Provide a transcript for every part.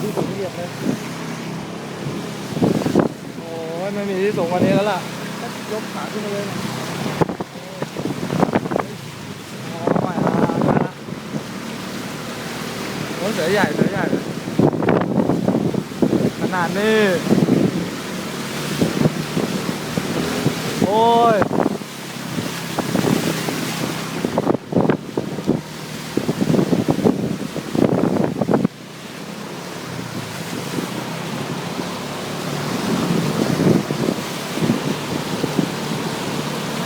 ที่สูงเหยียบเลยโอ้ยไม่มีที่สูงกว่านี้แล้วล่ะยกขาขึ้นมาเลยโอ้ไม่เอาละโอ้เสือใหญ่เสือใหญ่ขนาดนี้ โอ้ย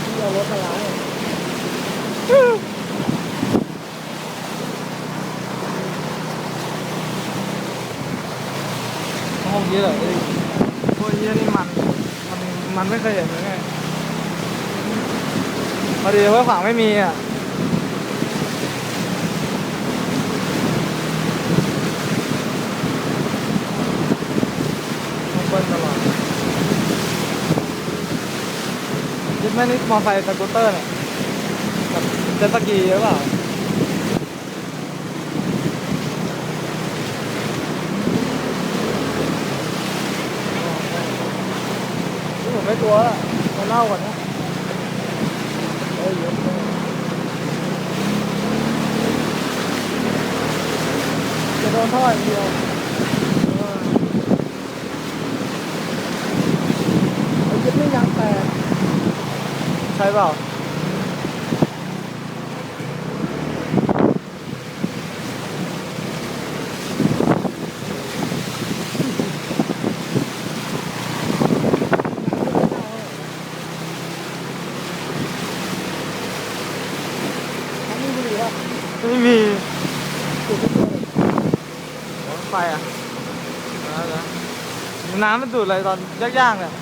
ที่เอารถมาล้างเนี่ย ห้องนี้เหรอไอ้พวกเยี่ยนี่มันมันมันไม่เคยเห็นเลยไงพอดีว่าฝั่งไม่มีอะต้องเบิ้ลตลอดยึดแม่นี่มอไซค์สกูตเตอร์เนี่ยกับเจ็ตสกีหรือเปล่า นี่ผม ไม่ตัวละมาเล่าก่อนนะเฮ้ยยอะจะโดนท่ออย่างเดียวออไอ้ยึดไม่ยางแตกใช่เปล่า ทั้งนี้บุหรี่ป่ะ ไม่มีไฟอะน้ำมันดูดอะไรตอนย่างๆเนี่ย